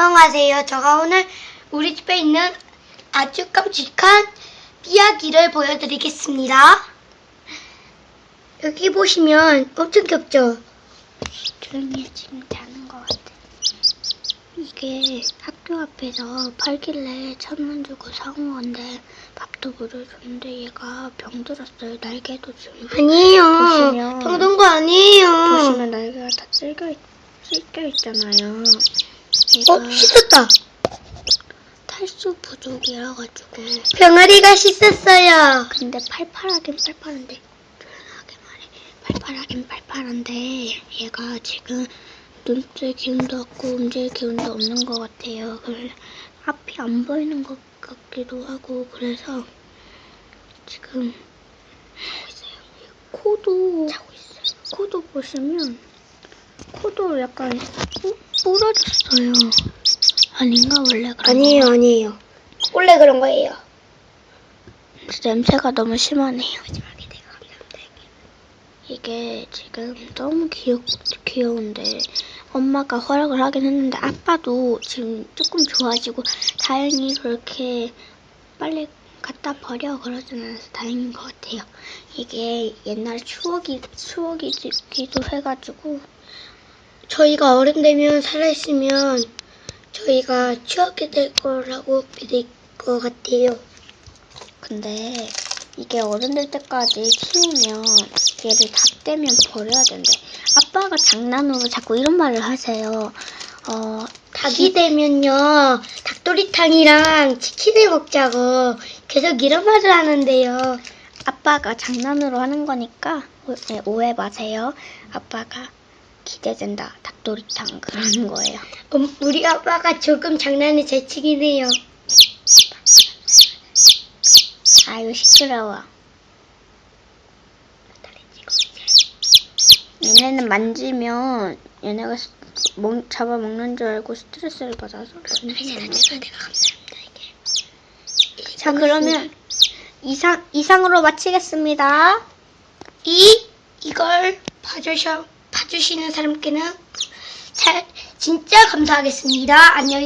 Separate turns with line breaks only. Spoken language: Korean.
안녕하세요. 제가 오늘 우리 집에 있는 아주 깜찍한 이야기를 보여드리겠습니다. 여기 보시면 엄청 귀엽죠?
조용히 해, 지금 자는 것 같아. 이게 학교 앞에서 팔길래 천 원 주고 사온 건데 밥도 물어줬는데 얘가 병들었어요. 날개도 지금
아니에요.
보시면-
병든 거 아니에요.
보시면 날개가 다 있- 찢겨 있잖아요.
어, 씻었다.
탈수 부족이라 가지고.
병아리가 씻었어요.
근데 팔팔하긴 팔팔한데. 조용하게 말해. 팔팔하긴 팔팔한데 얘가 지금 눈뜰 기운도 없고 움직일 기운도 없는 것 같아요. 그래 앞이 안 보이는 것 같기도 하고 그래서 지금 코도 코도 보시면 코도 약간 뿌, 부러졌어요 아닌가 원래 그런
아니에요, 아니에요. 원래 그런 거예요.
냄새가 너무 심하네요. 이게 지금 너무 귀엽, 귀여운데 엄마가 허락을 하긴 했는데 아빠도 지금 조금 좋아지고 다행히 그렇게 빨리 갖다 버려 그러진 않아서 다행인 것 같아요. 이게 옛날 추억이 추억이기도 해가지고
저희가 어른 되면 살아있으면 저희가 추억이 될 거라고 믿을 것 같아요.
근데 이게 어른 될 때까지 키우면 얘를 다 떼면 버려야 된대. 아빠가 장난으로 자꾸 이런 말을 하세요. 어,
닭이 되면요, 닭도리탕이랑 치킨을 먹자고 계속 이런 말을 하는데요.
아빠가 장난으로 하는 거니까 오, 네, 오해 마세요. 아빠가 기대된다. 닭도리탕 그러는 거예요.
음, 우리 아빠가 조금 장난을 잘 치긴 해요.
아유 시끄러워. 얘네는 만지면 얘네가 스- 먹, 잡아먹는 줄 알고 스트레스를 받아서 만지면 안 돼. 자 그러면 이상 이상으로 마치겠습니다.
이 이걸 봐주셔 봐주시는 사람께는 잘 진짜 감사하겠습니다. 안녕히.